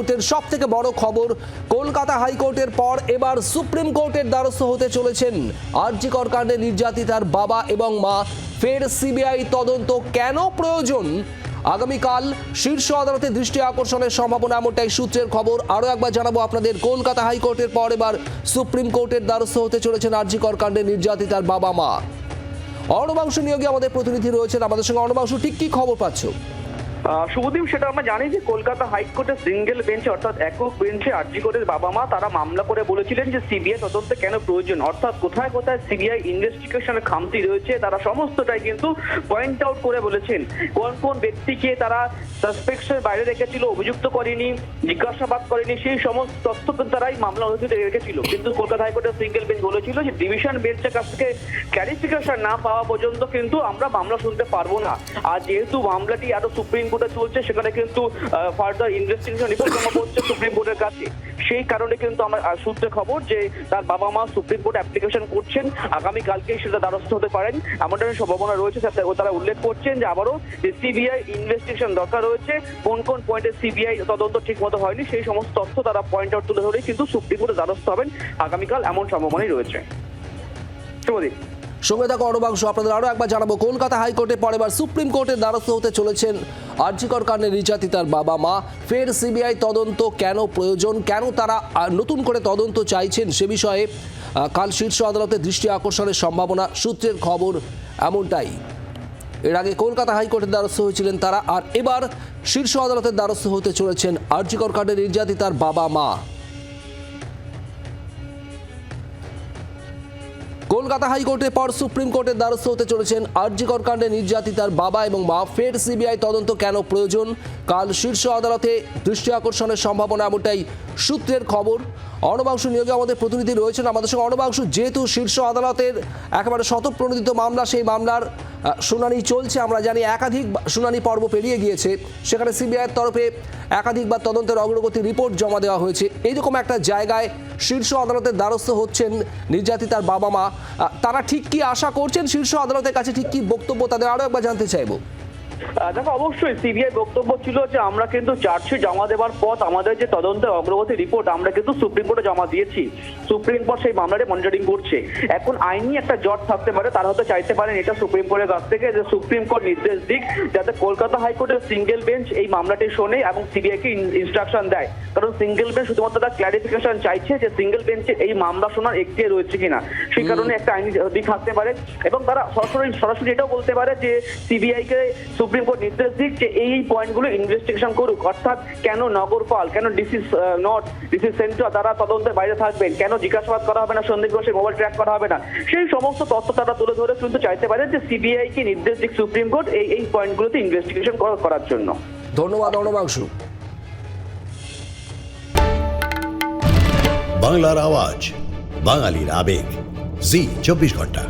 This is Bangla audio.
কোর্টের সব থেকে বড় খবর, কলকাতা হাইকোর্টের পর এবার সুপ্রিম কোর্টের দ্বারস্থ হতে চলেছেন আরজিকর কাণ্ডে নির্যাতিতার বাবা এবং মা। ফের সিবিআই তদন্ত কেন প্রয়োজন? আগামীকাল শীর্ষ আদালতে দৃষ্টি আকর্ষণের সম্ভাবনা, এমনটাই সূত্রের খবর। আরও একবার জানাব আপনাদের, কলকাতা হাইকোর্টের পর এবার সুপ্রিম কোর্টের দ্বারস্থ হতে চলেছেন আরজিকর কাণ্ডে নির্যাতিতার বাবা মা অর্ণবাংশু নিয়োগে আমাদের প্রতিনিধি রয়েছেন। আমাদের সঙ্গে অর্ণবাংশু, ঠিক কি খবর পাচ্ছ? শুভদীপ, সেটা আমরা জানি যে কলকাতা হাইকোর্টের সিঙ্গেল বেঞ্চে, অর্থাৎ একক বেঞ্চে আরজি কোর্টের বাবা মা, তারা মামলা করে বলেছিলেন যে সিবিআই তদন্তে কেন প্রয়োজন। অর্থাৎ কোথায় কোথায় সিবিআই ইনভেস্টিগেশনের খামতি রয়েছে, তারা সমস্তটাই কিন্তু পয়েন্ট আউট করে বলেছেন। কোন কোন ব্যক্তিকে তারা সাসপেক্টের বাইরে রেখেছিল, অভিযুক্ত করেনি, জিজ্ঞাসাবাদ করেনি, সেই সমস্ত তথ্য তারাই মামলা অনুষ্ঠিত রেখেছিল। কিন্তু কলকাতা হাইকোর্টের সিঙ্গেল বেঞ্চ বলেছিল যে ডিভিশন বেঞ্চের কাছ থেকে ক্লারিফিকেশন না পাওয়া পর্যন্ত কিন্তু আমরা মামলা শুনতে পারব না। আর যেহেতু মামলাটি আরও সুপ্রিম কোর্টে চলছে, সেখানে কিন্তু ফার্দার ইনভেস্টিগেশন রিপোর্ট জমা পড়ছে সুপ্রিম কোর্টের কাছে। সেই কারণে কিন্তু আমার সূত্রে খবর যে তার বাবা মা সুপ্রিম কোর্ট অ্যাপ্লিকেশন করছেন আগামী কালকে সেটা দ্বারস্থ হতে পারেন। এমনটা সম্ভাবনা রয়েছে তারা উল্লেখ করছেন যে আবারও যে সিবিআই ইনভেস্টিগেশন দরকার রয়েছে, কোন কোন পয়েন্টে সিবিআই তদন্ত ঠিক মতো হয়নি, সেই সমস্ত তথ্য তারা পয়েন্ট আউট তুলে ধরে কিন্তু সুপ্রিম কোর্টে দ্বারস্থ হবেন। আগামীকাল এমন সম্ভাবনাই রয়েছে। শুভদীপ। সঙ্গে থাকা অর্ণবাংশ আপনাদের আরও একবার জানাব, কলকাতা হাইকোর্টে পর এবার সুপ্রিম কোর্টের দ্বারস্থ হতে চলেছেন আর্জিকর কাণ্ডে নির্যাতিতার বাবা মা। ফের সিবিআই তদন্ত কেন প্রয়োজন? কেন তারা নতুন করে তদন্ত চাইছেন সে বিষয়ে কাল শীর্ষ আদালতে দৃষ্টি আকর্ষণের সম্ভাবনা, সূত্রের খবর এমনটাই। এর আগে কলকাতা হাইকোর্টের দ্বারস্থ হয়েছিলেন তারা, আর এবার শীর্ষ আদালতের দ্বারস্থ হতে চলেছেন আর্জিকর কাণ্ডে নির্যাতিতার বাবা মা। কলকাতা হাইকোর্টের পর সুপ্রিম কোর্টের দ্বারস্থ হতে চলেছেন আরজিকর কাণ্ডে নির্যাতিতার বাবা এবং মা। ফের সিবিআই তদন্ত কেন প্রয়োজন? কাল শীর্ষ আদালতে দৃষ্টি আকর্ষণের সম্ভাবনা এমনটাই সূত্রের খবর। অর্ণবাংশ নিয়োগে আমাদের প্রতিনিধি রয়েছেন। আমাদের সঙ্গে অর্ণবাংশ, যেহেতু শীর্ষ আদালতের একেবারে শতপ্রণোদিত মামলা, সেই মামলার শুনানি চলছে। আমরা জানি একাধিক শুনানি পর্ব পেরিয়ে গিয়েছে। সেখানে সিবিআইয়ের তরফে একাধিকবার তদন্তের অগ্রগতি রিপোর্ট জমা দেওয়া হয়েছে। এইরকম একটা জায়গায় শীর্ষ আদালতের দ্বারস্থ হচ্ছেন নির্যাতিতার বাবা মা। তারা ঠিক কি আশা করছেন? শীর্ষ আদালতের কাছে ঠিক কি বক্তব্য? তাদের আরও একবার জানতে চাইব। দেখো অবশ্যই সিবিআই বক্তব্য ছিল যে আমরা কিন্তু চার্জশিট জমা দেওয়ার পথ আমাদের যে তদন্তের অগ্রগতি রিপোর্ট আমরা কিন্তু সুপ্রিম কোর্টে জমা দিয়েছি। সুপ্রিম কোর্ট সেই মামলাটি মনিটরিং করছে। এখন আইনি একটা জট থাকতে পারে তারা হয়তো চাইতে পারেন এটা সুপ্রিম কোর্টের কাছ থেকে যে সুপ্রিম কোর্ট নির্দেশ দিক যাতে কলকাতা হাইকোর্টের সিঙ্গেল বেঞ্চ এই মামলাটি শোনে এবং সিবিআই কে ইনস্ট্রাকশন দেয়। কারণ সিঙ্গেল বেঞ্চ শুধুমাত্র তার ক্লারিফিকেশন চাইছে যে সিঙ্গেল বেঞ্চে এই মামলা শোনার একটি রয়েছে কিনা। সেই কারণে একটা আইনি দিক থাকতে পারে এবং তারা সরাসরি সরাসরি এটাও বলতে পারে যে সিবিআই কে সুপ্রিম কোর্ট নির্দেশ দিক যে এই পয়েন্টগুলো ইনভেস্টিগেশন করুক। অর্থাৎ কেন নগরপাল কেন ডিসি নট ডিসি সেন্টার তারা তদন্তের বাইরে থাকবেন? কেন জিজ্ঞাসাবাদ করা হবে না? সন্দীপ ঘোষের মোবাইল ট্র্যাক করা হবে না? সেই সমস্ত তথ্য তারা তুলে ধরে কিন্তু চাইতে পারে যে সিবিআই কে নির্দেশ দিক সুপ্রিম কোর্ট এই এই পয়েন্টগুলোতে ইনভেস্টিগেশন করার জন্য। ধন্যবাদ অর্ণবাংশু বাংলার আওয়াজ বাঙালির আবেগ। জি চব্বিশ ঘণ্টা।